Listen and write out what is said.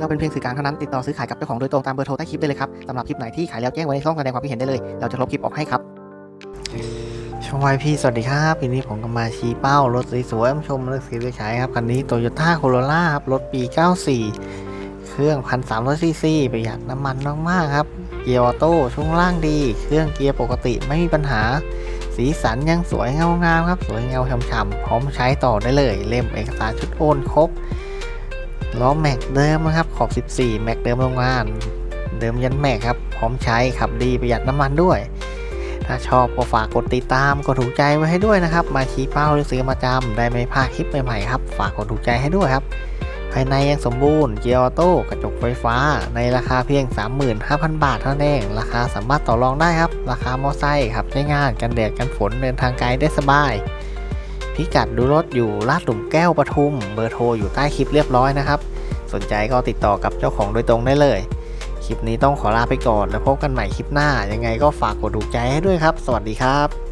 เราเป็นเพียงสื่อกลางเท่านั้นติดต่อซื้อขายกับเจ้าของโดยตรงตามเบอร์โทรใต้คลิปได้เลยครับสำหรับคลิปไหนที่ขายแล้วแจ้งไว้ในช่องแสดงความคิดเห็นได้เลย เราจะลบคลิปออกให้ครับช่องวายพี่สวัสดีครับปีนี้ผมก็มาชี้เป้ารถสวยๆมาชมรถสีสวยใช้ครับคันนี้โตโยต้าโคโรล่าครับรถปี 94 เครื่อง 1,300ซีซีประหยัดน้ำมันมากๆครับ เกียร์ออโต้ช่วงล่างดี เครื่องเกียร์ปกติไม่มีปัญหา สีสันยังสวยเงางามครับ สวยเงาช่ำๆพร้อมใช้ต่อได้เลย เล่มเอกสารชุดโอนครบ ล้อแม็กเดิมนะครับขอบ 14 แม็กเดิมโรงงาน เดิมยันแม็กครับ พร้อมใช้ขับดีประหยัดน้ำมันด้วย ถ้าชอบก็ฝากกดติดตามกดถูกใจไว้ให้ด้วยนะครับ มาชี้เป้าหรือซื้อมาจำได้ไม่พลาดคลิปใหม่ๆครับฝากกดถูกใจให้ด้วยครับ ภายในยังสมบูรณ์เกียร์ออโต้กระจกไฟฟ้า ในราคาเพียง 35,000 บาทเท่านั้นเองราคาสามารถต่อรองได้ครับ ราคา มอไซค์ครับใช้งานกันแดดกันฝนเดินทางไกลได้สบาย พิกัดดูรถอยู่ลาดหลุมแก้วปทุม เบอร์โทรอยู่ใต้คลิปเรียบร้อยนะครับ สนใจก็ติดต่อกับเจ้าของโดยตรงได้เลย คลิปนี้ต้องขอลาไปก่อนแล้วพบกันใหม่คลิปหน้า ยังไงก็ฝากกดถูกใจให้ด้วยครับ สวัสดีครับ